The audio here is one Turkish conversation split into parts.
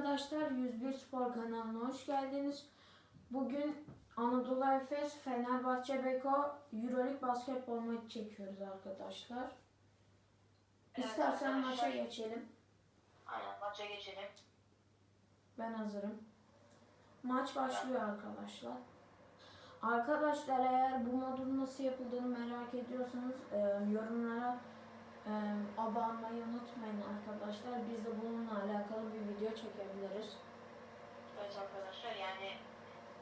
arkadaşlar 101 Spor kanalına hoş geldiniz. Bugün Anadolu Efes Fenerbahçe Beko Euroleague basketbol maçı çekiyoruz arkadaşlar. Evet İstersen maça arkadaşlar. geçelim. Aynen maça geçelim. Ben hazırım. Maç başlıyor arkadaşlar. Arkadaşlar eğer bu modun nasıl yapıldığını merak ediyorsanız e, yorumlara e, abone olmayı unutmayın arkadaşlar. Biz de bununla alakalı bir video çekebiliriz. Evet arkadaşlar yani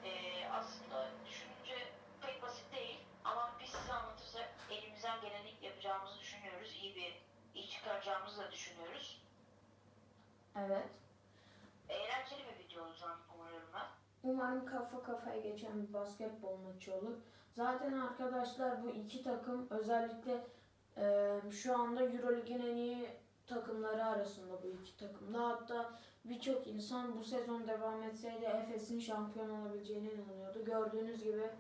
eee, aslında düşününce pek basit değil ama biz size anlatırsak elimizden geleni yapacağımızı düşünüyoruz. İyi bir iş çıkaracağımızı da düşünüyoruz. Evet. Eğlenceli bir video olacağını umuyorum ben. Umarım kafa kafaya geçen bir basketbol maçı olur. Zaten arkadaşlar bu iki takım özellikle e, şu anda Euroleague'in en iyi takımları arasında bu iki takımda. Hatta birçok insan bu sezon devam etseydi Efes'in şampiyon olabileceğine inanıyordu. Gördüğünüz gibi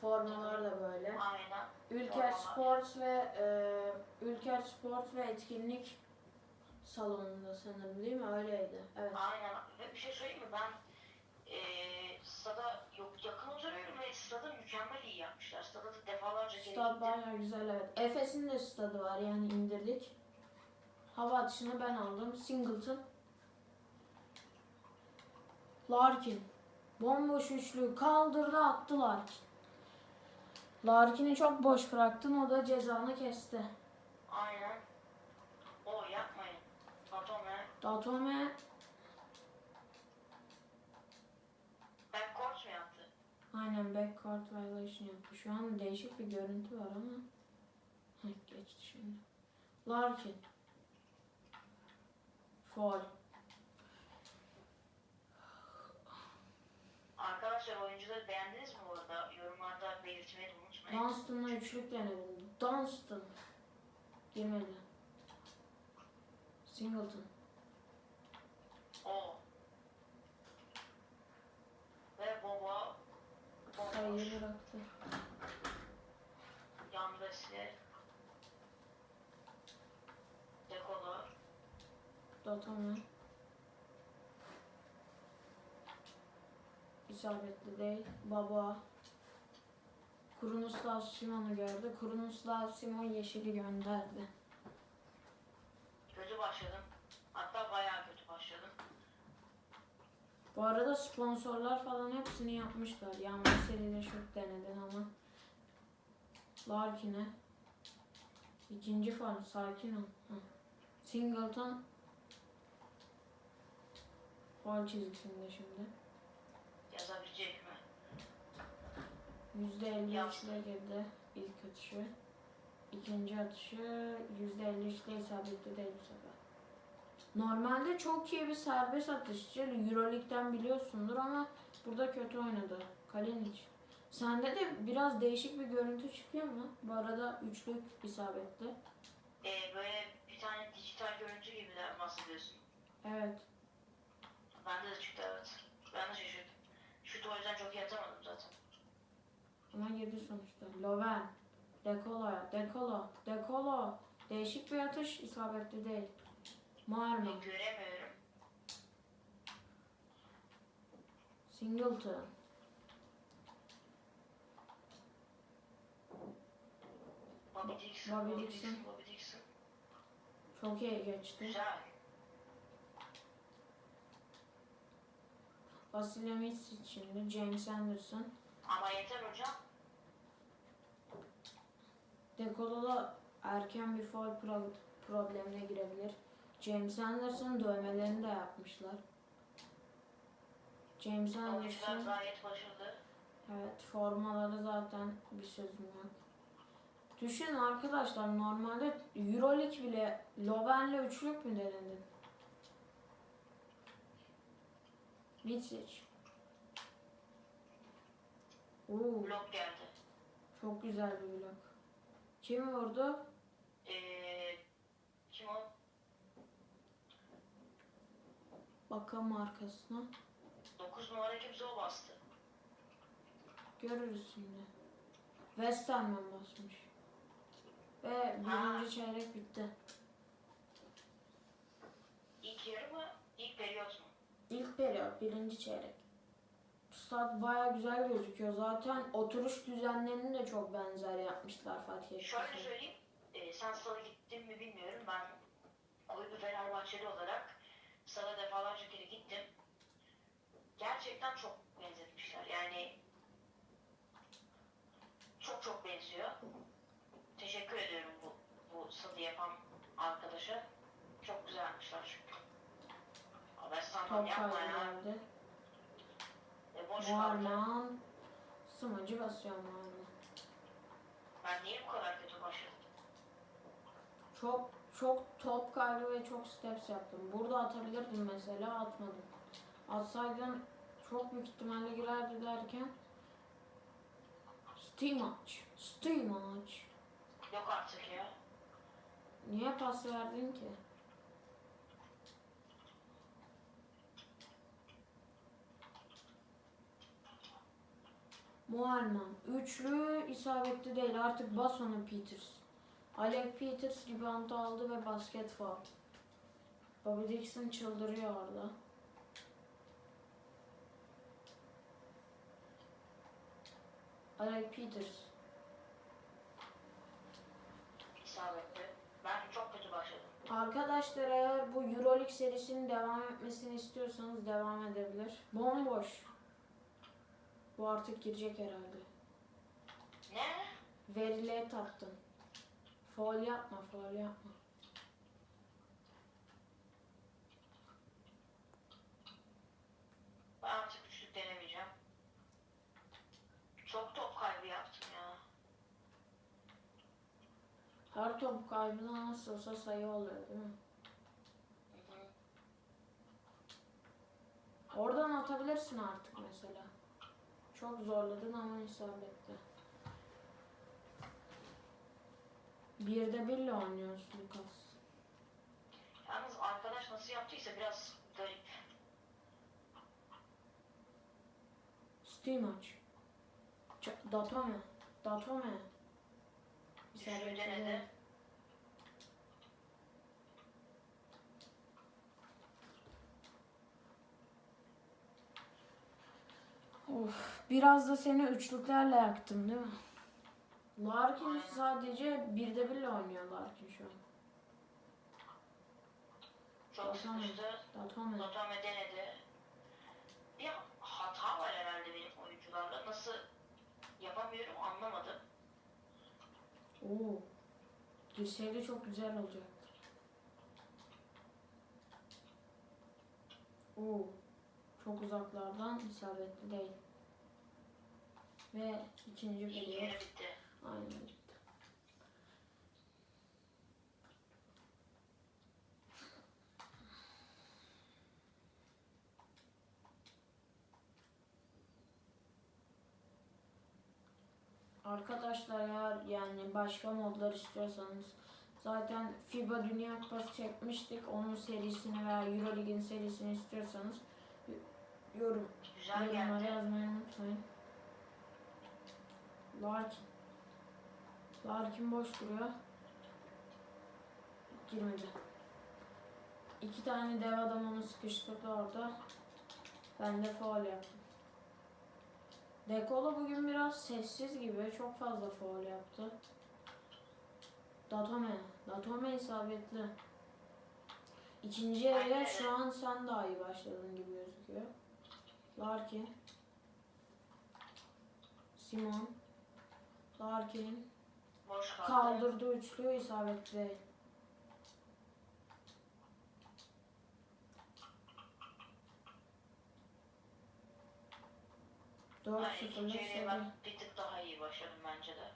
formalar da böyle. Aynen. Ülker. Sports ve e, Ülker Sports ve etkinlik salonunda sanırım değil mi? Öyleydi. Evet. Aynen. Ve bir şey söyleyeyim mi? Ben eee stada yok yakın oturuyorum ve stadı mükemmel iyi yapmışlar. Stada da defalarca Stad bayağı güzel evet. Efes'in de stadı var yani indirdik. Hava atışını ben aldım. Singleton. Larkin. Bomboş üçlü kaldırdı attı Larkin. Larkin'i çok boş bıraktın o da cezanı kesti. Aynen. O yapmayın. Atome. Datome Backcourt mu yaptı? aynen backcourt violation yaptı. Şu an değişik bir görüntü var ama. Heh, geçti şimdi. Larkin. Foul. Arkadaşlar oyuncuları beğendiniz mi bu arada? Yorumlarda belirtmeyi unutmayın. Dunstan'la üçlük denedim. Dunstan. Girmedi. Singleton. O. Ve. Bomboş. Sayıyı bıraktı. Yan. Dekolo. Datome. İsabetli değil. Baba. Kurunuslav Simon'u gördü. Kurunuslav Simon yeşili gönderdi. Kötü başladım. Hatta bayağı kötü başladım. Bu arada sponsorlar falan hepsini yapmışlar. Yani seride şut denedin ama. Larkin'e. İkinci faul. Sakin ol. Singleton. Faul çizgisinde şimdi. Yazabilecek mi? %53 ile girdi ilk atışı. İkinci atışı %53 ile isabetli değil bu sefer. Normalde çok iyi bir serbest atışçı. Euroleague'den biliyorsundur ama burada kötü oynadı. Kalinic. Sende de biraz değişik bir görüntü çıkıyor mu? Bu arada üçlük isabetli. Ee, böyle bir tane dijital görüntü gibi bahsediyorsun. Evet. Bende de çıktı evet. Ben de şaşırdım. Şutu o yüzden çok iyi atamadım zaten. Ama girdi sonuçta. Loven. Dekolo'ya. Dekolo. Dekolo. Değişik bir atış isabetli değil. Marma. Ben göremiyorum. Singleton. Bobby Dixon. Bobby. Dixon. Bobby Dixon. Çok iyi geçti. Güzel. Vasilya Mitsic şimdi. James Anderson. Ama yeter hocam. Dekolo'da erken bir foul pro- problemine girebilir. James Anderson dövmelerini de yapmışlar. James Anderson gayet başarılı. evet formaları zaten bir sözüm yok. Düşün arkadaşlar normalde Euroleague bile Loven'le üçlük mü denedin? Mitsic. Oo, Blok geldi. çok güzel bir blok. Kim vurdu? Ee, kim o? Bakalım arkasına. 9 numara kimse o bastı. Görürüz şimdi. Westerman basmış. Ve birinci çeyrek bitti. İlk yarı mı? İlk periyot? İlk periyot, birinci çeyrek. Stat baya güzel gözüküyor. Zaten oturuş düzenlerini de çok benzer yapmışlar Fatih Şöyle söyleyeyim, e, sen stada gittin mi bilmiyorum. Ben koyu Fenerbahçeli olarak stada defalarca kere gittim. Gerçekten çok benzetmişler. Yani çok çok benziyor. Teşekkür ediyorum bu, bu stadı yapan arkadaşa. Çok güzel yapmışlar çünkü. Ama ben sanmam Top geldi. E, boş. Muharman. Smacı basıyor Muharman. Ben niye bu kadar kötü başladım? Çok çok top kaybı ve çok steps yaptım. Burada atabilirdim mesela atmadım. Atsaydın çok büyük ihtimalle girerdi derken Steam aç. Steam aç. Yok artık ya. Niye pas verdin ki? Muharman. Üçlü isabetli değil. Artık bas onu Peters. Alec Peters rebound aldı ve basket faul. Bobby Dixon çıldırıyor orada. Alec Peters. İsabetli. Ben çok kötü başladım. Arkadaşlar eğer bu Euroleague serisinin devam etmesini istiyorsanız devam edebilir. Bomboş. Bu artık girecek herhalde. Ne? Verile tattın. Foul yapma, foul yapma. Ben artık üçlük denemeyeceğim. Çok top kaybı yaptım ya. Her top kaybına nasıl olsa sayı oluyor değil mi? Oradan atabilirsin artık mesela. Çok zorladın ama isabetli. Bir de birle oynuyoruz Lucas. Yalnız arkadaş nasıl yaptıysa biraz garip. Steam aç. Ç- Datome. Datome. İsabetli Üçlü denedi. değil. Of, biraz da seni üçlüklerle yaktım değil mi? Larkin sadece birde birle oynuyor Larkin şu an. Çok Datome. sıkıştı. Datome. Datome denedi. Bir hata var herhalde benim oyuncularla. Nasıl yapamıyorum anlamadım. Oo. Girseydi çok güzel olacaktı. Oo. Çok uzaklardan isabetli değil. Ve ikinci geliyor. Aynen bitti. Arkadaşlar eğer yani başka modlar istiyorsanız zaten FIBA Dünya Kupası çekmiştik. Onun serisini veya Euroleague'in serisini istiyorsanız yorum Güzel Yorumlara geldi. yazmayı unutmayın. Larkin. Larkin boş duruyor. Girmedi. İki tane dev adam onu sıkıştırdı orada. Ben de faul yaptım. Dekolo bugün biraz sessiz gibi. Çok fazla faul yaptı. Datome. Datome isabetli. İkinci yarıya şu an sen daha iyi başladın gibi gözüküyor. Larkin. Simon. Larkin. Boş kaldı. Kaldırdı üçlü isabetli. Dört Yani sıfırlık ikinci ben bir tık daha iyi başladım bence de.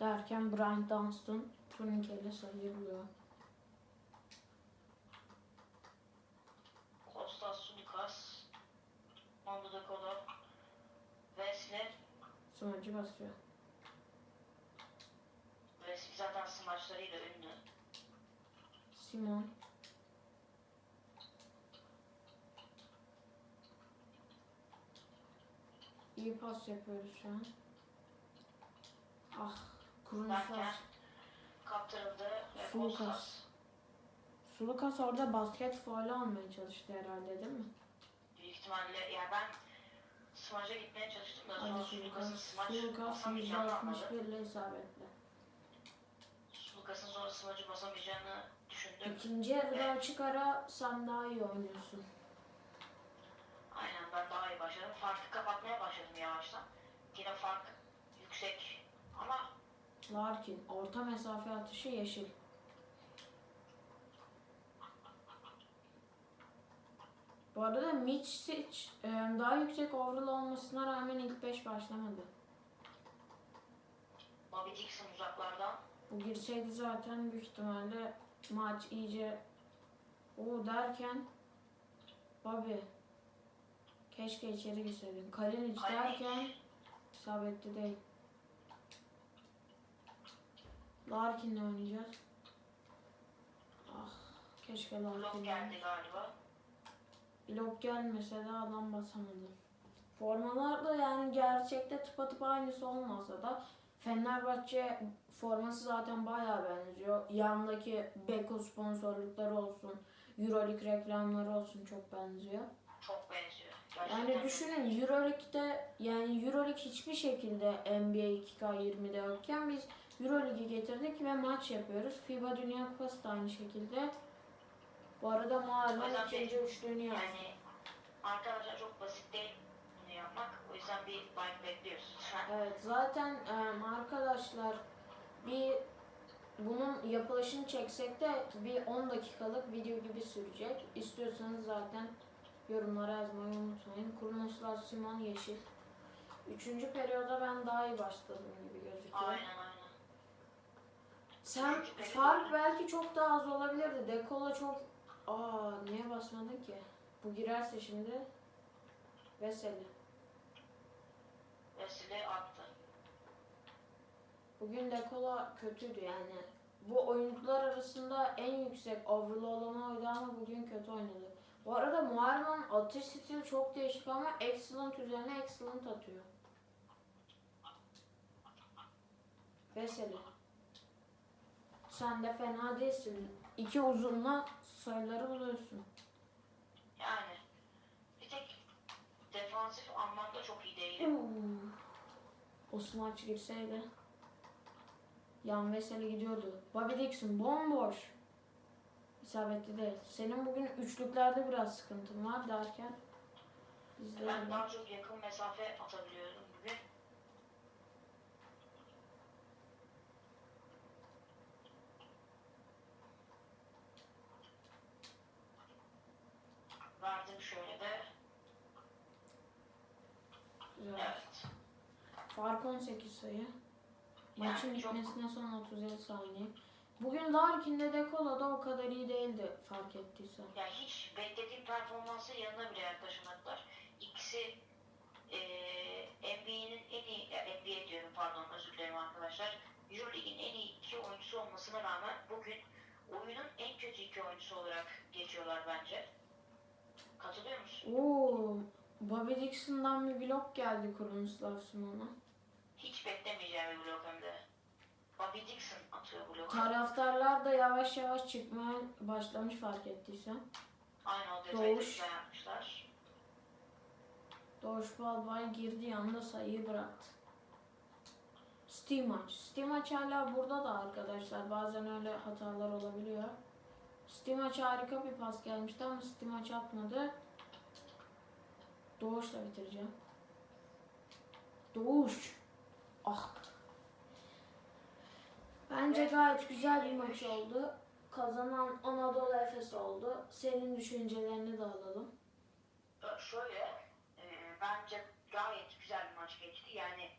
Derken Brian Dunstan turnikeyle sayı buluyor. Kostas Sulukas, Mondo de Colo, Wesley. Smacı basıyor. Wesley zaten smaçlarıyla ünlü. Simon. İyi pas yapıyoruz şu an. Ah, Derken Kurumsaz. kaptırıldı Sulukas. Sulukas orada basket faulü almaya çalıştı herhalde değil mi? İhtimalle yani ben smaca gitmeye çalıştım da sonra Hadi Sulukas'ın Sulukas. smaç Sulukas basamayacağını anladı. %61 ile isabetli. Sulukas'ın sonra smacı basamayacağını düşündüm. İkinci yarıda açık ara sen daha iyi oynuyorsun. Aynen ben daha iyi başladım. Farkı kapatmaya başladım yavaştan. Yine fark yüksek ama Larkin orta mesafe atışı yeşil. Bu arada Miçsic e, daha yüksek overall olmasına rağmen ilk 5 başlamadı. Bobby Dixon uzaklardan Bu girseydi zaten büyük ihtimalle maç iyice o derken Bobby keşke içeri girseydin. Kalinic derken isabetli değil. Larkin'le oynayacağız. Ah keşke blok Larkin'le geldi galiba. Blok gelmese de adam basamadı. Formalar da yani gerçekte tıpatıp aynısı olmasa da Fenerbahçe forması zaten bayağı benziyor. Yandaki Beko sponsorlukları olsun, Euroleague reklamları olsun çok benziyor. Çok benziyor. Gerçekten Yani düşünün. Euroleague'de yani Euroleague hiçbir şekilde NBA 2K20'de yokken biz Euroleague'i getirdik ve maç yapıyoruz. FIBA Dünya Kupası da aynı şekilde. Bu arada Muharrem Hocam ikinci üçlüğünü yaptı. Yani arkadaşlar çok basit değil bunu yapmak. O yüzden bir like bekliyoruz lütfen. Evet zaten em, arkadaşlar bir bunun yapılışını çeksek de bir 10 dakikalık video gibi sürecek. İstiyorsanız zaten yorumlara yazmayı unutmayın. Kurulmuşlar Simon Yeşil. Üçüncü periyoda ben daha iyi başladım gibi gözüküyor. Aynen aynen. Sen fark belki çok daha az olabilirdi. Dekola çok... Aa niye basmadın ki? Bu girerse şimdi Veseli. Vesile attı. Bugün Dekola kötüydü yani. Bu oyuncular arasında en yüksek overall olanı oydu ama bugün kötü oynadı. Bu arada Muharrem'in atış stili çok değişik ama excellent üzerine excellent atıyor. Veseli. Sen de fena değilsin. İki uzunla sayıları buluyorsun. Yani bir tek defansif anlamda çok iyi değil. O smaç girseydi. Yan Veseli gidiyordu. Bobby Dixon bomboş. İsabetli değil. Senin bugün üçlüklerde biraz sıkıntın var derken. Ben daha çok yakın mesafe atabiliyorum bugün. Verdim şöyle de. Güzel. Evet. Fark 18 sayı. Maçın Yani bitmesine son 37 saniye. Bugün Larkin'de Dekola da o kadar iyi değildi fark ettiysen. Yani hiç beklediğim performansı yanına bile yaklaşamadılar. İkisi eee NBA'nin en iyi, NBA diyorum pardon özür dilerim arkadaşlar. Euroleague'in en iyi iki oyuncusu olmasına rağmen bugün oyunun en kötü iki oyuncusu olarak geçiyorlar bence. Katılıyor musun? Oo, Bobby Dixon'dan bir blok geldi Kurumslav Simon'a. Hiç beklemeyeceğim bir blok hem de. Bobby Dixon atıyor bloku. Taraftarlar da yavaş yavaş çıkmaya başlamış fark ettiysen. Aynı o detayı da Doğuş. güzel yapmışlar. Doğuş Balbay girdiği anda sayıyı bıraktı. Steam aç. Steam aç hala burada da arkadaşlar. Bazen öyle hatalar olabiliyor. Steam aç harika bir pas gelmişti ama Steam aç atmadı. Doğuş'la bitireceğim. Doğuş. Ah. Bence gayet güzel bir maç oldu. Kazanan Anadolu Efes oldu. Senin düşüncelerini de alalım. Ee, Şöyle, e, bence gayet güzel bir maç geçti. Yani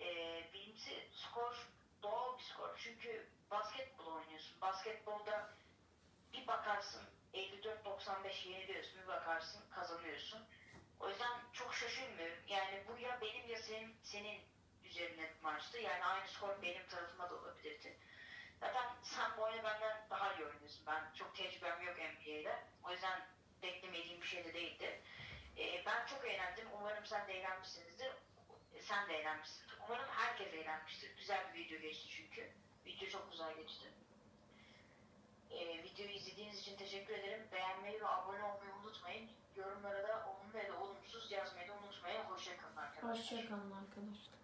e, birincisi skor doğal bir skor. Çünkü basketbol oynuyorsun. Basketbolda bir bakarsın 54-95 yeniliyorsun, bir bakarsın kazanıyorsun. O yüzden çok şaşırmıyorum. Yani bu ya benim ya senin, senin üzerine maçtı. Yani aynı skor benim tarafıma da olabilirdi. Zaten sen bu oyunu benden daha iyi oynuyorsun. Ben çok tecrübem yok NBA'de. O yüzden beklemediğim bir şey de değildi. Ee, ben çok eğlendim. Umarım sen de eğlenmişsinizdir. Sen de eğlenmişsindir. Umarım herkes eğlenmiştir. Güzel bir video geçti çünkü. Video çok güzel geçti. Ee, videoyu izlediğiniz için teşekkür ederim. Beğenmeyi ve abone olmayı unutmayın. Yorumlara da olumlu ya da olumsuz yazmayı da unutmayın. Hoşçakalın arkadaşlar. Hoşçakalın arkadaşlar.